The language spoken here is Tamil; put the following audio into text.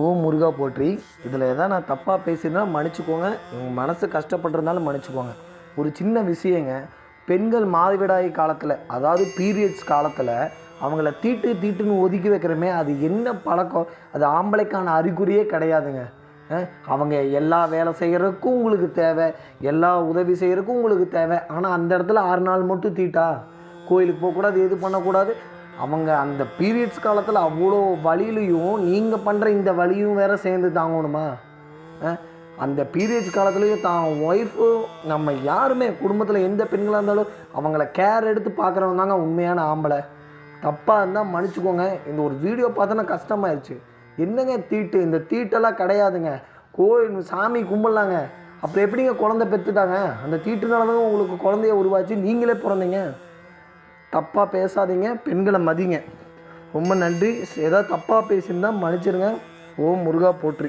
ஓ முருகா போற்றி. இதில் எதாவது நான் தப்பாக பேசியிருந்தா மன்னிச்சுக்கோங்க. உங்கள் மனசு கஷ்டப்பட்டிருந்தாலும் மன்னிச்சுக்கோங்க. ஒரு சின்ன விஷயங்க. பெண்கள் மாதவிடாய் காலத்தில் அதாவது பீரியட்ஸ் காலத்தில் அவங்கள தீட்டு தீட்டுன்னு ஒதுக்கி வைக்கிறோமே அது என்ன பழக்கம்? அது ஆம்பளைக்கான அறிகுறியே கிடையாதுங்க. அவங்க எல்லா வேலை செய்கிறதுக்கும் உங்களுக்கு தேவை. எல்லா உதவி செய்கிறதுக்கும் உங்களுக்கு தேவை. ஆனால் அந்த இடத்துல ஆறு நாள் மட்டும் தீட்டா? கோயிலுக்கு போகக்கூடாது எது பண்ணக்கூடாது? அவங்க அந்த பீரியட்ஸ் காலத்தில் அவ்வளோ வழியிலையும் நீங்கள் பண்ணுற இந்த வலியும் வேறு சேர்ந்து தாங்கணுமா? அந்த பீரியட்ஸ் காலத்துலேயும் தான் ஒய்ஃபு நம்ம யாருமே குடும்பத்தில் எந்த பெண்களாக இருந்தாலும் அவங்கள கேர் எடுத்து பார்க்குறவங்க தாங்க உண்மையான ஆம்பளை. தப்பாக இருந்தால் மன்னிச்சுக்கோங்க. இந்த ஒரு வீடியோ பார்த்தோன்னா கஷ்டமாயிருச்சு. என்னங்க தீட்டு? இந்த தீட்டெல்லாம் கிடையாதுங்க. கோயில் சாமி கும்பிட்லாங்க. அப்புறம் எப்படிங்க குழந்தை பெற்றுட்டாங்க அந்த தீட்டுனால தான் உங்களுக்கு குழந்தைய உருவாச்சு நீங்களே பிறந்தீங்க. தப்பாக பேசாதீங்க பெண்களை மதிங்க. ரொம்ப நன்றி. ஏதாவது தப்பாக பேசியிருந்தால் மன்னிச்சிருங்க. ஓம் முருகா போற்றி.